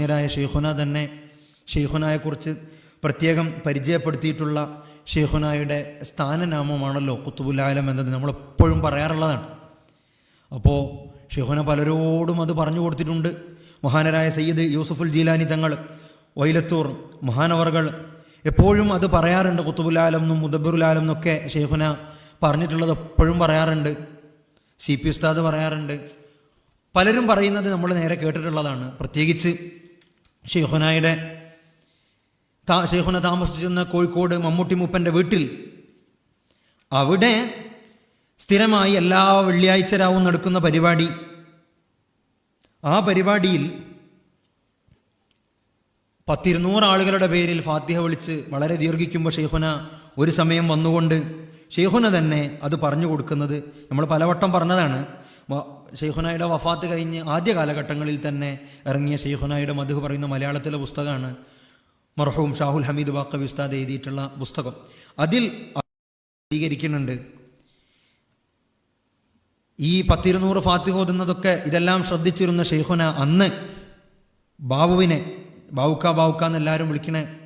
വന്യരായ ഷെയ്ഖുന തന്നെ ഷെയ്ഖുനായെക്കുറിച്ച് പ്രത്യേകം പരിചയപ്പെടുത്തിയിട്ടുള്ള ഷെയ്ഖുനായുടെ സ്ഥാനനാമമാണല്ലോ കുത്തുബുൽ ആലം എന്നത് നമ്മളെപ്പോഴും പറയാറുള്ളതാണ്. അപ്പോൾ ഷെയ്ഖുന പലരോടും അത് പറഞ്ഞു കൊടുത്തിട്ടുണ്ട്. മഹാനരായ സയ്യിദ് യൂസുഫുൽ ജീലാനി തങ്ങൾ വൈലത്തൂർ മഹാനവറുകൾ എപ്പോഴും അത് പറയാറുണ്ട്. കുത്തുബുലാലം എന്നും മുദബറുലാലം എന്നൊക്കെ ഷെയ്ഖുന പറഞ്ഞിട്ടുള്ളത് എപ്പോഴും പറയാറുണ്ട്. സി പി ഉസ്താദ് പറയാറുണ്ട്. പലരും പറയുന്നത് നമ്മൾ നേരെ കേട്ടിട്ടുള്ളതാണ്. പ്രത്യേകിച്ച് ഷെയ്ഖുനായുടെ താ ഷെയ്ഖുന താമസിച്ചിരുന്ന കോഴിക്കോട് മമ്മൂട്ടി മൂപ്പന്റെ വീട്ടിൽ അവിടെ സ്ഥിരമായി എല്ലാ വെള്ളിയാഴ്ച രാവും നടക്കുന്ന പരിപാടി. ആ പരിപാടിയിൽ പത്തിരുന്നൂറ് ആളുകളുടെ പേരിൽ ഫാത്തിഹ വിളിച്ച് വളരെ ദീർഘിക്കുമ്പോൾ ഷെയ്ഖുന ഒരു സമയം വന്നുകൊണ്ട് ഷെയ്ഖുന തന്നെ അത് പറഞ്ഞു കൊടുക്കുന്നത് നമ്മൾ പലവട്ടം പറഞ്ഞതാണ്. ഷെയ്ഖുനായുടെ വഫാത്ത് കഴിഞ്ഞ് ആദ്യ കാലഘട്ടങ്ങളിൽ തന്നെ ഇറങ്ങിയ ഷെയ്ഖുനായുടെ മധു പറയുന്ന മലയാളത്തിലെ പുസ്തകമാണ് മർഹൂം ഷാഹുൽ ഹമീദ് വാക്കബി ഉസ്താദ് എഴുതിയിട്ടുള്ള പുസ്തകം. അതിൽ സ്വീകരിക്കുന്നുണ്ട് ഈ പത്തിരുന്നൂറ് ഫാത്തിഹ ഓതുന്നതൊക്കെ ഇതെല്ലാം ശ്രദ്ധിച്ചിരുന്ന ഷെയ്ഖുന അന്ന് ബാബുവിനെ ബാവുക്ക ബാവുക്ക എന്നെല്ലാവരും വിളിക്കണേ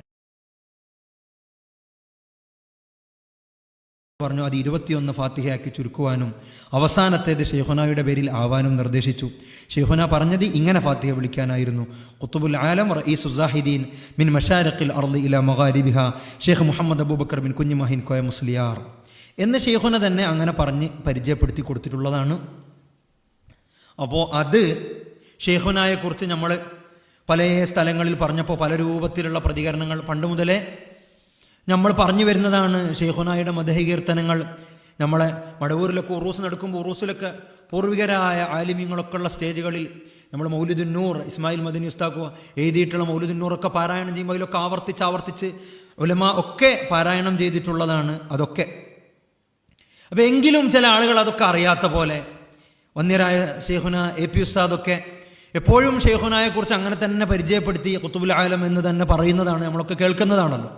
പറഞ്ഞു അത് ഇരുപത്തിയൊന്ന് ഫാത്തിഹയാക്കി ചുരുക്കുവാനും അവസാനത്തേത് ഷെയ്ഹുനായുടെ പേരിൽ ആവാനും നിർദ്ദേശിച്ചു. ഷെയ്ഖുന പറഞ്ഞത് ഇങ്ങനെ ഫാത്തിഹ വിളിക്കാനായിരുന്നു. കുത്തുബുൽ ആലം റഈ സുസാഹിദ്ദീൻ മിൻ മഷാരഖിൽ അർളി ഇല മൊഹാരിബിഹ ഷെയ്ഖ് മുഹമ്മദ് അബൂബക്കർ ബിൻ കുഞ്ഞുമഹിൻ കോയ മുസ്ലിയാർ. എന്ന് ഷെയ്ഖുന തന്നെ അങ്ങനെ പറഞ്ഞ് പരിചയപ്പെടുത്തി കൊടുത്തിട്ടുള്ളതാണ്. അപ്പോൾ അത് ഷെയ്ഖുനായെക്കുറിച്ച് നമ്മൾ പല സ്ഥലങ്ങളിൽ പറഞ്ഞപ്പോൾ പല രൂപത്തിലുള്ള പ്രതികരണങ്ങൾ പണ്ട് മുതലേ നമ്മൾ പറഞ്ഞു വരുന്നതാണ് ഷെയ്ഖുനായുടെ മധുഹകീർത്തനങ്ങൾ. നമ്മളെ മടവൂരിലൊക്കെ ഉറൂസ് നടക്കുമ്പോൾ ഉറൂസിലൊക്കെ പൂർവികരായ ആലിമ്യങ്ങളൊക്കെ ഉള്ള സ്റ്റേജുകളിൽ നമ്മൾ മൗലിദുന്നൂർ ഇസ്മായിൽ മദനി ഉസ്താക്കുക എഴുതിയിട്ടുള്ള മൗലിദുന്നൂറൊക്കെ പാരായണം ചെയ്യുമ്പോൾ അതിലൊക്കെ ആവർത്തിച്ച് ആവർത്തിച്ച് ഉലമ ഒക്കെ പാരായണം ചെയ്തിട്ടുള്ളതാണ് അതൊക്കെ. അപ്പം എങ്കിലും ചില ആളുകൾ അതൊക്കെ അറിയാത്ത പോലെ വന്യരായ ഷെയ്ഖുന എ പി ഉസ്താദൊക്കെ എപ്പോഴും ഷെയ്ഖുനായെക്കുറിച്ച് അങ്ങനെ തന്നെ പരിചയപ്പെടുത്തി കുത്തുബുൽ ആലം എന്ന് തന്നെ പറയുന്നതാണ് നമ്മളൊക്കെ കേൾക്കുന്നതാണല്ലോ.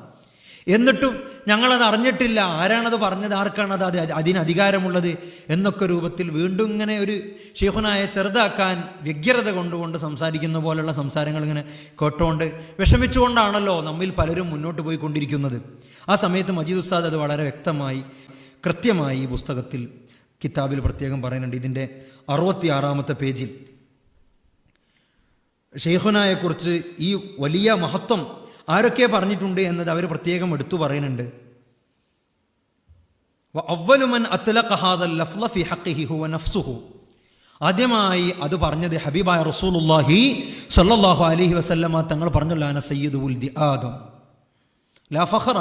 എന്നിട്ടും ഞങ്ങളത് അറിഞ്ഞിട്ടില്ല. ആരാണത് പറഞ്ഞത്? ആർക്കാണത് അത് അതിന് അധികാരമുള്ളത് എന്നൊക്കെ രൂപത്തിൽ വീണ്ടും ഇങ്ങനെ ഒരു ഷെയ്ഖുനായെ ചെറുതാക്കാൻ വ്യഗ്രത കൊണ്ടുകൊണ്ട് സംസാരിക്കുന്ന പോലെയുള്ള സംസാരങ്ങൾ ഇങ്ങനെ കേട്ടുകൊണ്ട് വിഷമിച്ചുകൊണ്ടാണല്ലോ നമ്മിൽ പലരും മുന്നോട്ട് പോയിക്കൊണ്ടിരിക്കുന്നത്. ആ സമയത്ത് മജീദ് ഉസ്താദ് അത് വളരെ വ്യക്തമായി കൃത്യമായി ഈ പുസ്തകത്തിൽ കിതാബിൽ പ്രത്യേകം പറയുന്നുണ്ട്. ഇതിന്റെ അറുപത്തി ആറാമത്തെ പേജിൽ. ഷെയ്ഖുനായെക്കുറിച്ച് ഈ വലിയ മഹത്വം ആരൊക്കെ പറഞ്ഞിട്ടുണ്ട് എന്നത് അവർ പ്രത്യേകം എടുത്തു പറയുന്നുണ്ട്. അവലുമൻ ആദ്യമായി അത് പറഞ്ഞത് ഹബീബായ റസൂലുള്ളാഹി സല്ലാഹു അലഹി വസല്ലമ തങ്ങൾ പറഞ്ഞുള്ളാന സയ്യിദ് ഉൽ ദി ആദം. ലാ ഫഖറ.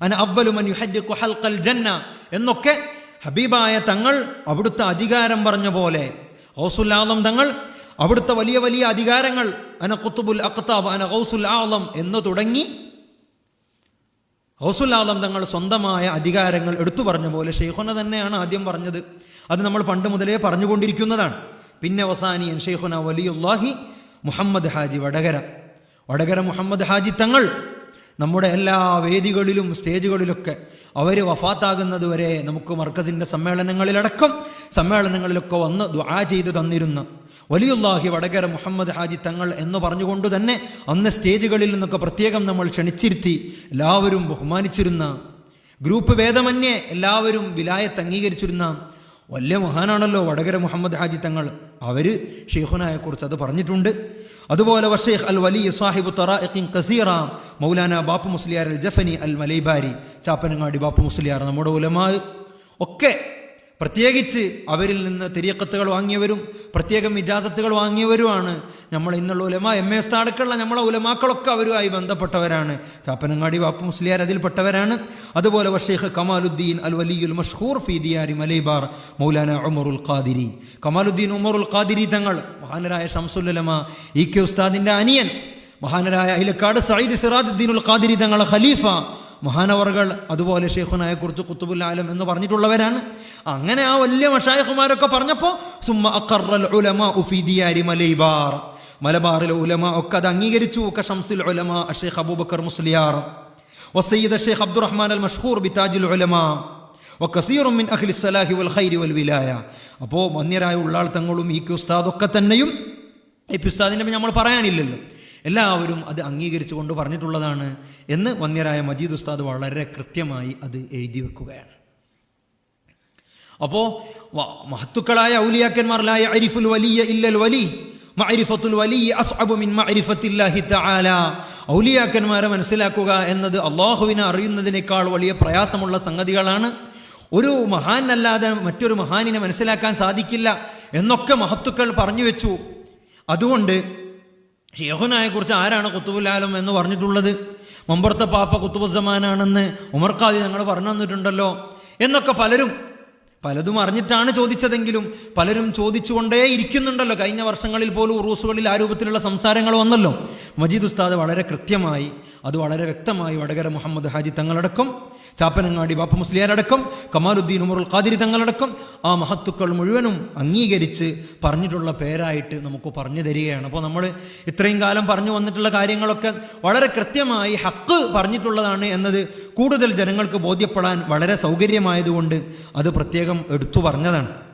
അന അവ്വലു മൻ യുഹദ്ദിഖു ഹൽഖൽ ജന്ന. എന്നൊക്കെ ഹബീബായ തങ്ങൾ അവിടുത്തെ അധികാരം പറഞ്ഞ പോലെ ഹൗസുല്ലാദം തങ്ങൾ അവിടുത്തെ വലിയ വലിയ അധികാരങ്ങൾ അന കുത്തുബുൽ അക്താബ് അന ഹൗസുൽ ആലം എന്ന് തുടങ്ങി. ഹൗസുൽ ആലം തങ്ങൾ സ്വന്തമായ അധികാരങ്ങൾ എടുത്തു പറഞ്ഞ പോലെ ഷെയ്ഖുന തന്നെയാണ് ആദ്യം പറഞ്ഞത്. അത് നമ്മൾ പണ്ട് മുതലേ പറഞ്ഞുകൊണ്ടിരിക്കുന്നതാണ്. പിന്നെ വസാനിയൻ ഷെയ്ഖുന വലിയുല്ലാഹി മുഹമ്മദ് ഹാജി വടകര. വടകര മുഹമ്മദ് ഹാജി തങ്ങൾ നമ്മുടെ എല്ലാ വേദികളിലും സ്റ്റേജുകളിലൊക്കെ അവർ വഫാത്താകുന്നത് വരെ നമുക്ക് മർക്കസിന്റെ സമ്മേളനങ്ങളിലടക്കം സമ്മേളനങ്ങളിലൊക്കെ വന്ന് ദുആ ചെയ്തു തന്നിരുന്ന. വലിയുല്ലാഹി വടകര മുഹമ്മദ് ഹാജി തങ്ങൾ എന്ന് പറഞ്ഞുകൊണ്ട് തന്നെ അന്ന് സ്റ്റേജുകളിൽ നിന്നൊക്കെ പ്രത്യേകം നമ്മൾ ക്ഷണിച്ചിരുത്തി. എല്ലാവരും ബഹുമാനിച്ചിരുന്ന ഗ്രൂപ്പ് ഭേദമന്യേ എല്ലാവരും വിലായത്ത് അംഗീകരിച്ചിരുന്ന വലിയ മഹാനാണല്ലോ വടകര മുഹമ്മദ് ഹാജി തങ്ങൾ. അവർ ഷെയ്ഖുനായെ കുറിച്ച് അത് പറഞ്ഞിട്ടുണ്ട്. അതുപോലെ വഷേഖ് അൽ വലി സാഹിബ് തറാഖിൻ കസീറ മൗലാന ബാപ്പു മുസ്ലിയാർ അൽ ജഫനി അൽ മലൈബാരി ചാപ്പനങ്ങാടി ബാപ്പു മുസ്ലിയാർ നമ്മുടെ ഉലമാ ഒക്കെ പ്രത്യേകിച്ച് അവരിൽ നിന്ന് തിരിയക്കത്തുകൾ വാങ്ങിയവരും പ്രത്യേകം ഇജാസത്തുകൾ വാങ്ങിയവരുമാണ് നമ്മൾ ഇന്നുള്ള ഉലമ എം എസ് താടക്കുള്ള നമ്മളെ ഉലമാക്കളൊക്കെ അവരുമായി ബന്ധപ്പെട്ടവരാണ്. ചാപ്പനങ്ങാടി വാപ്പു മുസ്ലിയാർ അതിൽപ്പെട്ടവരാണ്. അതുപോലെ വഷേഖ് കമാലുദ്ദീൻ അൽ വലിയുൽ മഷ്ഹൂർ ഫീദിയാരി മലൈബാർ മൗലാന ഉമറുൽ ഖാദിരി. കമാലുദ്ദീൻ ഉമറുൽ ഖാദിരി തങ്ങൾ മഹാനരായ ഷംസുല്ലമ ഇ കെ ഉസ്താദിന്റെ അനിയൻ മഹാനരായ അഹിലക്കാട് സയ്യിദ് സിറാദുദ്ദീൻ ഉൽ ഖാദിരി തങ്ങളെ ഖലീഫ മഹാനവറുകൾ അതുപോലെ ഷെയ്ഖുനായ കുറിച്ച് കുത്തുബുൽ ആലം എന്ന് പറഞ്ഞിട്ടുള്ളവരാണ്. അങ്ങനെ ആ വലിയ മഷായഖുമാരൊക്കെ പറഞ്ഞപ്പോൾ സുമ്മ അഖറൽ ഉലമാ ഉഫി ദിയാരി മലൈബാർ. മലബാറിലെ ഉലമ ഒക്കെ അത് അംഗീകരിച്ചു. കഷംസുൽ ഉലമ ഷെയ്ഖ് അബൂബക്കർ മുസ്ലിയാർ. വസയ്യിദ് ഷെയ്ഖ് അബ്ദുറഹ്മാൻ അൽ മഷ്ഹൂർ ബിതാജുൽ ഉലമ. വക്കസീറും മിൻ അഖ്ലി സലാഹി വൽ ഖൈരി വൽ വിലായ. അപ്പോൾ മന്യരായ ഉള്ളാൾ തങ്ങളും ഈ ക്യുസ്താദൊക്കെ തന്നെയും ഈ ഉസ്താദിനെ നമ്മൾ പറയാനില്ലല്ലോ. എല്ലാവരും അത് അംഗീകരിച്ചുകൊണ്ട് പറഞ്ഞിട്ടുള്ളതാണ് എന്ന് വന്യരായ മജീദ് ഉസ്താദ് വളരെ കൃത്യമായി അത് എഴുതി വെക്കുകയാണ്. അപ്പോ മഹത്തുക്കളായ ഔലിയാക്കന്മാരിലായ അരിഫുൽ വലിയ ഇല്ലൽ വലി ഔലിയാക്കന്മാരെ മനസ്സിലാക്കുക എന്നത് അള്ളാഹുവിനെ അറിയുന്നതിനേക്കാൾ വലിയ പ്രയാസമുള്ള സംഗതികളാണ്. ഒരു മഹാനല്ലാതെ മറ്റൊരു മഹാനിനെ മനസ്സിലാക്കാൻ സാധിക്കില്ല എന്നൊക്കെ മഹത്തുക്കൾ പറഞ്ഞു വെച്ചു. അതുകൊണ്ട് ഷെയ്ഖുനായെ കുറിച്ച് ആരാണ് കുത്തുബുലാലം എന്ന് പറഞ്ഞിട്ടുള്ളത്? മമ്പുറത്തെ പാപ്പ കുത്തുബുസമാനാണെന്ന് ഉമർഖാദി ഞങ്ങൾ പറഞ്ഞു തന്നിട്ടുണ്ടല്ലോ. എന്നൊക്കെ പലരും പലതും അറിഞ്ഞിട്ടാണ് ചോദിച്ചതെങ്കിലും പലരും ചോദിച്ചുകൊണ്ടേ ഇരിക്കുന്നുണ്ടല്ലോ. കഴിഞ്ഞ വർഷങ്ങളിൽ പോലും ഉറൂസുകളിൽ ആ രൂപത്തിലുള്ള സംസാരങ്ങൾ വന്നല്ലോ. മജീദ് ഉസ്താദ് വളരെ കൃത്യമായി അത് വളരെ വ്യക്തമായി വടകര മുഹമ്മദ് ഹാജി തങ്ങളടക്കം ചാപ്പനങ്ങാടി ബാപ്പ മുസ്ലിയാരടക്കം കമാലുദ്ദീൻ ഉമറുൽ ഖാദിരി തങ്ങളടക്കം ആ മഹത്തുക്കൾ മുഴുവനും അംഗീകരിച്ച് പറഞ്ഞിട്ടുള്ള പേരായിട്ട് നമുക്ക് പറഞ്ഞു തരികയാണ്. അപ്പോൾ നമ്മൾ ഇത്രയും കാലം പറഞ്ഞു വന്നിട്ടുള്ള കാര്യങ്ങളൊക്കെ വളരെ കൃത്യമായി ഹക്ക് പറഞ്ഞിട്ടുള്ളതാണ് എന്നത് കൂടുതൽ ജനങ്ങൾക്ക് ബോധ്യപ്പെടാൻ വളരെ സൗകര്യമായതുകൊണ്ട് അത് പ്രത്യേകം എടുത്തു പറഞ്ഞതാണ്.